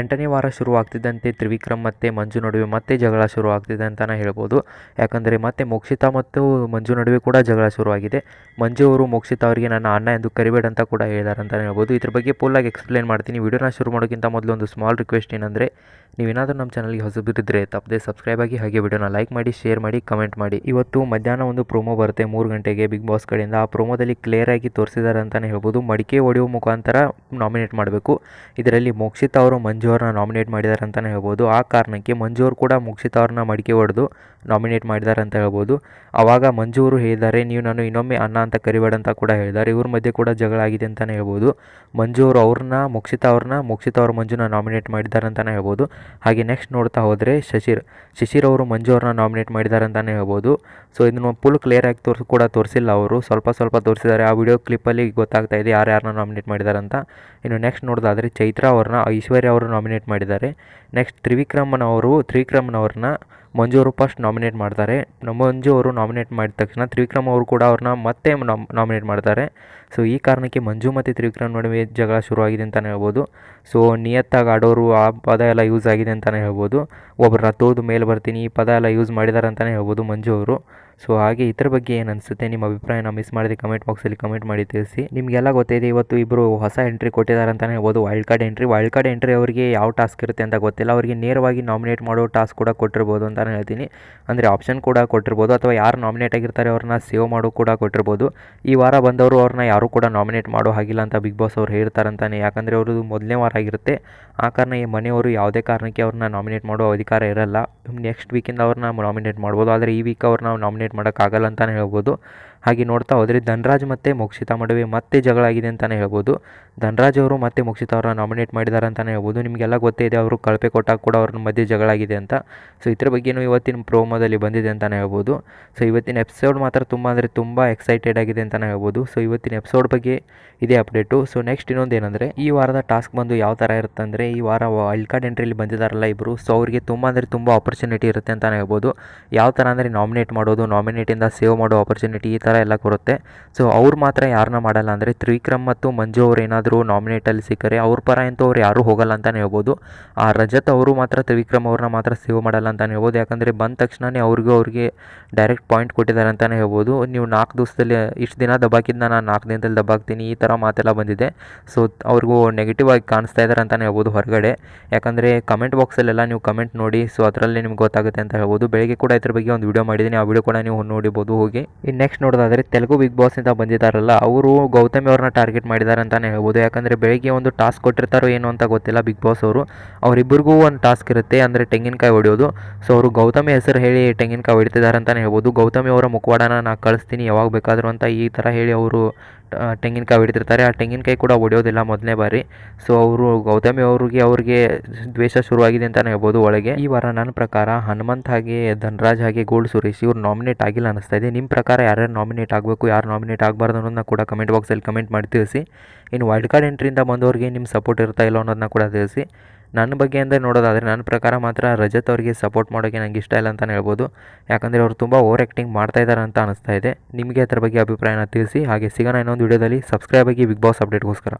ಎಂಟನೇ ವಾರ ಶುರುವಾಗ್ತಿದ್ದಂತೆ ತ್ರಿವಿಕ್ರಮ್ ಮತ್ತು ಮಂಜು ನಡುವೆ ಮತ್ತೆ ಜಗಳ ಶುರುವಾಗ್ತಿದೆ ಅಂತಲೇ ಹೇಳ್ಬೋದು. ಯಾಕಂದರೆ ಮತ್ತೆ ಮೋಕ್ಷಿತಾ ಮತ್ತು ಮಂಜು ನಡುವೆ ಕೂಡ ಜಗಳ ಶುರುವಾಗಿದೆ. ಮಂಜು ಅವರು ಮೋಕ್ಷಿತಾ ಅವರಿಗೆ ನನ್ನ ಅಣ್ಣ ಎಂದು ಕರಿಬೇಡ ಅಂತ ಕೂಡ ಹೇಳಿದ್ದಾರೆ ಅಂತಲೇ ಹೇಳ್ಬೋದು. ಇದ್ರ ಬಗ್ಗೆ ಫುಲ್ಲಾಗಿ ಎಕ್ಸ್ಪ್ಲೇನ್ ಮಾಡ್ತೀನಿ. ವಿಡಿಯೋನ ಶುರು ಮಾಡೋಕ್ಕಿಂತ ಮೊದಲು ಒಂದು ಸ್ಮಾಲ್ ರಿಕ್ವೆಸ್ಟ್ ಏನಂದರೆ, ನೀವೇನಾದರೂ ನಮ್ಮ ಚಾನಲ್ಗೆ ಹೊಸಬಿದ್ದರೆ ತಪ್ಪದೆ ಸಬ್ಸ್ಕ್ರೈಬ್ ಆಗಿ ಹಾಗೆ ವಿಡಿಯೋನ ಲೈಕ್ ಮಾಡಿ ಶೇರ್ ಮಾಡಿ ಕಮೆಂಟ್ ಮಾಡಿ. ಇವತ್ತು ಮಧ್ಯಾಹ್ನ ಒಂದು ಪ್ರೋಮೋ ಬರುತ್ತೆ. ಮೂರು ಗಂಟೆಗೆ ಬಿಗ್ ಬಾಸ್ ಕಡೆಯಿಂದ. ಆ ಪ್ರೋಮೋದಲ್ಲಿ ಕ್ಲಿಯರಾಗಿ ತೋರಿಸಿದ್ದಾರೆ ಅಂತಲೇ ಹೇಳ್ಬೋದು. ಮಡಿಕೆ ಒಡೆಯುವ ಮುಖಾಂತರ ನಾಮಿನೇಟ್ ಮಾಡಬೇಕು. ಇದರಲ್ಲಿ ಮೋಕ್ಷಿತಾ ಅವರು, ಮಂಜು ಅವ್ರನ್ನ ನಾಮಿನೇಟ್ ಮಾಡಿದ್ದಾರೆ ಅಂತಲೇ ಹೇಳ್ಬೋದು. ಆ ಕಾರಣಕ್ಕೆ ಮಂಜು ಅವರು ಕೂಡ ಮುಕ್ಷಿತ ಅವ್ರನ್ನ ಮಡಿಕೆ ಹೊಡೆದು ನಾಮಿನೇಟ್ ಮಾಡಿದ್ದಾರೆ ಅಂತ ಹೇಳ್ಬೋದು. ಆವಾಗ ಮಂಜು ಅವರು ಹೇಳಿದ್ದಾರೆ, ನೀವು ನಾನು ಇನ್ನೊಮ್ಮೆ ಅಣ್ಣ ಅಂತ ಕರಿಬೇಡ ಅಂತ ಕೂಡ ಹೇಳಿದ್ದಾರೆ. ಇವ್ರ ಮಧ್ಯೆ ಕೂಡ ಜಗಳ ಆಗಿದೆ ಅಂತಲೇ ಹೇಳ್ಬೋದು. ಮಂಜು ಅವರು ಅವ್ರನ್ನ ಮುಕ್ಷಿತ ಅವ್ರನ್ನ ಮುಕ್ಷಿತ ಅವ್ರ ಮಂಜುನ ನಾಮಿನೇಟ್ ಮಾಡಿದ್ದಾರೆ ಅಂತಲೇ ಹೇಳ್ಬೋದು. ಹಾಗೆ ನೆಕ್ಸ್ಟ್ ನೋಡ್ತಾ ಹೋದರೆ ಶಶಿರ್ ಶಶಿರ್ ಅವರು ಮಂಜು ಅವ್ರನ್ನ ನಾಮಿನೇಟ್ ಮಾಡಿದ್ದಾರೆ ಅಂತಲೇ ಹೇಳ್ಬೋದು. ಸೊ ಇದನ್ನು ಫುಲ್ ಕ್ಲಿಯರ್ ಆಗಿ ತೋರಿಸ್, ಕೂಡ ತೋರಿಸಿಲ್ಲ ಅವರು. ಸ್ವಲ್ಪ ಸ್ವಲ್ಪ ತೋರಿಸಿದ್ದಾರೆ. ಆ ವಿಡಿಯೋ ಕ್ಲಿಪ್ಪಲ್ಲಿ ಗೊತ್ತಾಗ್ತಾ ಇದೆ ಯಾರು ಯಾರನ್ನ ನಾಮಿನೇಟ್ ಮಾಡಿದ್ದಾರೆ ಅಂತ ಇನ್ನು ನೆಕ್ಸ್ಟ್ ನೋಡೋದಾದರೆ ಚೈತ್ರ ಅವ್ರನ್ನ, ಐಶ್ವರ್ಯ ಅವರು ನಾಮಿನೇಟ್ ಮಾಡಿದ್ದಾರೆ. ನೆಕ್ಸ್ಟ್ ತ್ರಿವಿಕ್ರಮನ್ ಅವರು, ತ್ರಿವಿಕ್ರಮನ್ ಮಂಜು ಅವರು ಫಸ್ಟ್ ನಾಮಿನೇಟ್ ಮಾಡ್ತಾರೆ. ಮಂಜು ಅವರು ನಾಮಿನೇಟ್ ಮಾಡಿದ ತಕ್ಷಣ ತ್ರಿವಿಕ್ರಮ್ ಅವರು ಕೂಡ ಅವ್ರನ್ನ ಮತ್ತೆ ನಾಮಿನೇಟ್ ಮಾಡ್ತಾರೆ. ಸೊ ಈ ಕಾರಣಕ್ಕೆ ಮಂಜು ಮತ್ತು ತ್ರಿವಿಕ್ರಮ್ ನಡುವೆ ಜಗಳ ಶುರುವಾಗಿದೆ ಅಂತಲೇ ಹೇಳ್ಬೋದು. ಸೊ ನಿಯತ್ತಾಗಿ ಆಡೋರು ಆ ಪದ ಎಲ್ಲ ಯೂಸ್ ಆಗಿದೆ ಅಂತಲೇ ಹೇಳ್ಬೋದು. ಒಬ್ಬರನ್ನ ತೋದು ಮೇಲೆ ಬರ್ತೀನಿ, ಈ ಪದ ಎಲ್ಲ ಯೂಸ್ ಮಾಡಿದ್ದಾರೆ ಅಂತಲೇ ಹೇಳ್ಬೋದು ಮಂಜು ಅವರು. ಸೊ ಹಾಗೆ ಇದ್ರ ಬಗ್ಗೆ ಏನು ಅನಿಸುತ್ತೆ, ನಿಮ್ಮ ಅಭಿಪ್ರಾಯನ ಮಿಸ್ ಮಾಡಿದೆ ಕಮೆಂಟ್ ಬಾಕ್ಸಲ್ಲಿ ಕಮೆಂಟ್ ಮಾಡಿ ತಿಳಿಸಿ. ನಿಮಗೆಲ್ಲ ಗೊತ್ತಿದೆ, ಇವತ್ತು ಇಬ್ಬರು ಹೊಸ ಎಂಟ್ರಿ ಕೊಟ್ಟಿದ್ದಾರೆ ಅಂತಲೇ ಹೇಳ್ಬೋದು wild card entry wild card entry ಅವರಿಗೆ ಯಾವ ಟಾಸ್ಕ್ ಇರುತ್ತೆ ಅಂತ ಗೊತ್ತಿಲ್ಲ. ಅವರಿಗೆ ನೇರವಾಗಿ ನಾಮಿನೇಟ್ ಮಾಡೋ ಟಾಸ್ಕ್ ಕೂಡ ಕೊಟ್ಟಿರ್ಬೋದು ಅಂತಲೇ ಹೇಳ್ತೀನಿ. ಅಂದರೆ ಆಪ್ಷನ್ ಕೂಡ ಕೊಟ್ಟಿರ್ಬೋದು, ಅಥವಾ ಯಾರು ನಾಮಿನೇಟ್ ಆಗಿರ್ತಾರೆ ಅವ್ರನ್ನ ಸೇವ್ ಮಾಡೋ ಕೂಡ ಕೊಟ್ಟಿರ್ಬೋದು. ಈ ವಾರ ಬಂದವರು ಅವ್ರನ್ನ ಯಾರೂ ಕೂಡ ನಾಮಿನೇಟ್ ಮಾಡೋ ಹಾಗಿಲ್ಲ ಅಂತ ಬಿಗ್ ಬಾಸ್ ಅವ್ರು ಹೇಳ್ತಾರೆ ಅಂತಲೇ ಯಾಕಂದರೆ ಅವ್ರದ್ದು ಮೊದಲನೇ ವಾರ ಆಗಿರುತ್ತೆ. ಆ ಕಾರಣ ಈ ಮನೆಯವರು ಯಾವುದೇ ಕಾರಣಕ್ಕೆ ಅವ್ರನ್ನ ನಾಮಿನೇಟ್ ಮಾಡೋ ಅಧಿಕಾರ ಇರಲ್ಲ. ನೆಕ್ಸ್ಟ್ ವೀಕಿಂದ ಅವ್ರನ್ನ ನಾಮಿನೇಟ್ ಮಾಡ್ಬೋದು. ಆದರೆ ಈ ವೀಕ್ ಅವ್ರನ್ನ ನಾಮಿನೇಟ್ ಮಾಡೋಕ್ಕಾಗಲ್ಲ ಅಂತಲೇ ಹೇಳ್ಬೋದು. ಹಾಗೆ ನೋಡ್ತಾ ಹೋದರೆ ಧನ್ರಾಜ್ ಮತ್ತು ಮೋಕ್ಷಿತಾ ನಡುವೆ ಮತ್ತೆ ಜಗಳ ಆಗಿದೆ ಅಂತಲೇ ಹೇಳ್ಬೋದು. ಧನರಾಜ್ ಅವರು ಮತ್ತೆ ಮೋಕ್ಷಿತಾ ಅವರನ್ನ ನಾಮಿನೇಟ್ ಮಾಡಿದ್ದಾರೆ ಅಂತಲೇ ಹೇಳ್ಬೋದು. ನಿಮಗೆಲ್ಲ ಗೊತ್ತೇ ಇದೆ ಅವರು ಕಳಪೆ ಕೊಟ್ಟಾಗ ಕೂಡ ಅವ್ರ ಮಧ್ಯೆ ಜಗಳ ಆಗಿದೆ ಅಂತ. ಸೊ ಇದ್ರ ಬಗ್ಗೆಯೂ ಇವತ್ತಿನ ಪ್ರೋಮೋದಲ್ಲಿ ಬಂದಿದೆ ಅಂತಲೇ ಹೇಳ್ಬೋದು. ಸೊ ಇವತ್ತಿನ ಎಪಿಸೋಡ್ ಮಾತ್ರ ತುಂಬ ಅಂದರೆ ತುಂಬ ಎಕ್ಸೈಟೆಡ್ ಆಗಿದೆ ಅಂತಲೇ ಹೇಳ್ಬೋದು. ಸೊ ಇವತ್ತಿನ ಎಪಿಸೋಡ್ ಬಗ್ಗೆ ಇದೇ ಅಪ್ಡೇಟು ಸೊ ನೆಕ್ಸ್ಟ್ ಇನ್ನೊಂದು ಏನಂದರೆ, ಈ ವಾರದ ಟಾಸ್ಕ್ ಬಂದು ಯಾವ ಥರ ಇರುತ್ತೆ ಅಂದರೆ, ಈ ವಾರ ವೈಲ್ಡ್ ಕಾರ್ಡ್ ಎಂಟ್ರಿಲಿ ಬಂದಿದ್ದಾರಲ್ಲ ಇಬ್ಬರು ಸೊ ಅವರಿಗೆ ತುಂಬ ಅಂದರೆ ತುಂಬ ಆಪರ್ಚುನಿಟಿ ಇರುತ್ತೆ ಅಂತಲೇ ಹೇಳ್ಬೋದು. ಯಾವ ಥರ ಅಂದರೆ ನಾಮಿನೇಟ್ ಮಾಡೋದು ನಾಮಿನೇಟಿಂದ ಸೇವ್ ಮಾಡೋ ಆಪರ್ಚುನಿಟಿ ಈ ಥರ ಎಲ್ಲ ಕೊಡುತ್ತೆ. ಸೊ ಅವ್ರು ಮಾತ್ರ ಯಾರನ್ನ ಮಾಡಲ್ಲ ಅಂದರೆ ತ್ರಿವಿಕ್ರಮ್ ಮತ್ತು ಮಂಜು ಅವ್ರು ಏನಾದರೂ ನಾಮಿನೇಟಲ್ಲಿ ಸಿಕ್ಕರೆ ಅವ್ರ ಪರ ಅಂತೂ ಅವ್ರು ಯಾರೂ ಹೋಗಲ್ಲ ಅಂತಲೇ ಹೇಳ್ಬೋದು. ಆ ರಜತ್ ಅವರು ಮಾತ್ರ ತ್ರಿವಿಕ್ರಮ್ ಅವ್ರನ್ನ ಮಾತ್ರ ಸೇವ್ ಮಾಡಲ್ಲ ಅಂತಲೇ ಹೇಳ್ಬೋದು. ಯಾಕಂದರೆ ಬಂದ ತಕ್ಷಣವೇ ಅವ್ರಿಗೂ ಅವ್ರಿಗೆ ಡೈರೆಕ್ಟ್ ಪಾಯಿಂಟ್ ಕೊಟ್ಟಿದ್ದಾರೆ ಅಂತಲೇ ಹೇಳ್ಬೋದು. ನೀವು ನಾಲ್ಕು ದಿವಸದಲ್ಲಿ ಇಷ್ಟು ದಿನ ದಬ್ಬಾಕಿದ್ನ ನಾನು ನಾಲ್ಕು ದಿನದಲ್ಲಿ ದಬ್ಬಾಕ್ತೀನಿ ಈ ಥರ ಮಾತೆಲ್ಲ ಬಂದಿದೆ. ಸೊ ಅವ್ರಿಗೂ ನೆಗೆಟಿವ್ ಆಗಿ ಕಾಣಿಸ್ತಾ ಇದ್ದಾರೆ ಅಂತಲೇ ಹೇಳ್ಬೋದು ಹೊರಗಡೆ. ಯಾಕಂದರೆ ಕಮೆಂಟ್ ಬಾಕ್ಸಲ್ಲೆಲ್ಲ ನೀವು ಕಮೆಂಟ್ ನೋಡಿ ಸೊ ಅದರಲ್ಲಿ ನಿಮ್ಗೆ ಗೊತ್ತಾಗುತ್ತೆ ಅಂತ ಹೇಳ್ಬೋದು. ಬೆಳಗ್ಗೆ ಕೂಡ ಇದ್ರ ಬಗ್ಗೆ ಒಂದು ವಿಡಿಯೋ ಮಾಡಿದ್ದೀನಿ ಆ ವಿಡಿಯೋ ಕೂಡ ನೀವು ನೋಡಿಬೋದು ಹೋಗಿ. ಇನ್ನು ನೆಕ್ಸ್ಟ್ ನೋಡೋದಾದರೆ ತೆಲುಗು ಬಿಗ್ ಬಾಸಿಂದ ಬಂದಿದ್ದಾರಲ್ಲ, ಅವರು ಗೌತಮಿ ಅವ್ರನ್ನ ಟಾರ್ಗೆಟ್ ಮಾಡಿದ್ದಾರೆ ಅಂತಲೇ ಹೇಳ್ಬೋದು. ಯಾಕಂದರೆ ಬೆಳಗ್ಗೆ ಒಂದು ಟಾಸ್ಕ್ ಕೊಟ್ಟಿರ್ತಾರೋ ಏನು ಅಂತ ಗೊತ್ತಿಲ್ಲ ಬಿಗ್ ಬಾಸ್ ಅವರು. ಅವರಿಬ್ಬರಿಗೂ ಒಂದು ಟಾಸ್ಕ್ ಇರುತ್ತೆ, ಅಂದರೆ ತೆಂಗಿನಕಾಯಿ ಹೊಡೆಯೋದು. ಸೊ ಅವರು ಗೌತಮಿ ಹೆಸರು ಹೇಳಿ ತೆಂಗಿನಕಾಯಿ ಹೊಡಿತಿದ್ದಾರೆ ಅಂತಲೇ ಹೇಳ್ಬೋದು. ಗೌತಮಿ ಅವರ ಮುಖವಾಡನ ನಾನು ಕಳಿಸ್ತೀನಿ, ಯಾವಾಗ ಬೇಕಾದರೂ ಅಂತ ಈ ಥರ ಹೇಳಿ ಅವರು ತೆಂಗಿನಕಾಯಿ ಹೊಡಿತಿರ್ತಾರೆ ಆ ತೆಂಗಿನಕಾಯಿ ಕೂಡ ಹೊಡೆಯೋದಿಲ್ಲ ಮೊದಲನೇ ಬಾರಿ. ಸೊ ಅವರು ಗೌತಮಿ ಅವ್ರಿಗೆ ಅವ್ರಿಗೆ ದ್ವೇಷ ಶುರುವಾಗಿದೆ ಅಂತಲೇ ಹೇಳ್ಬೋದು ಒಳಗೆ. ಈ ವಾರ ನನ್ನ ಪ್ರಕಾರ ಹನುಮಂತ್ ಹಾಗೆ, ಧನರಾಜ್ ಹಾಗೆ ಗೋಲ್ಡ್ ಸುರೇಶ್ ಇವ್ರು ನಾಮಿನೇಟ್ ಆಗಿಲ್ಲ ಅನಿಸ್ತಾ ಇದೆ. ನಿಮ್ಮ ಪ್ರಕಾರ ಯಾರ್ಯಾರು ನಾಮಿನೇಟ್ ಆಗಬೇಕು, ಯಾರು ನಾಮಿನೇಟ್ ಆಗಬಾರ್ದು ಅನ್ನೋದನ್ನ ಕೂಡ ಕಮೆಂಟ್ ಬಾಕ್ಸಲ್ಲಿ ಕಮೆಂಟ್ ಮಾಡಿ ತಿಳಿಸಿ. ಇನ್ನು ವೈಲ್ಡ್ ಕಾರ್ಡ್ ಎಂಟ್ರಿಯಿಂದ ಬಂದವ್ರಿಗೆ ನಿಮ್ಮ ಸಪೋರ್ಟ್ ಇರ್ತಾ ಇಲ್ಲ ಅನ್ನೋದನ್ನ ಕೂಡ ತಿಳಿಸಿ. ನನ್ನ ಬಗ್ಗೆ ಅಂದರೆ ನೋಡೋದಾದರೆ ನನ್ನ ಪ್ರಕಾರ ಮಾತ್ರ ರಜತ್ ಅವರಿಗೆ ಸಪೋರ್ಟ್ ಮಾಡೋಕ್ಕೆ ನನಗೆ ಇಷ್ಟ ಇಲ್ಲ ಅಂತಲೇ ಹೇಳ್ಬೋದು. ಯಾಕಂದರೆ ಅವರು ತುಂಬ ಓವರ್ ಆ್ಯಕ್ಟಿಂಗ್ ಮಾಡ್ತಾ ಇದ್ದಾರೆ ಅಂತ ಅನಿಸ್ತಾ ಇದೆ. ನಿಮಗೆ ಅದರ ಬಗ್ಗೆ ಅಭಿಪ್ರಾಯನ ತಿಳಿಸಿ, ಹಾಗೆ ಸಿಗೋಣ ಇನ್ನೊಂದು ವಿಡಿಯೋದಲ್ಲಿ ಸಬ್ಸ್ಕ್ರೈಬ್ ಆಗಿ ಬಿಗ್ ಬಾಸ್ ಅಪ್ಡೇಟ್ಗೋಸ್ಕರ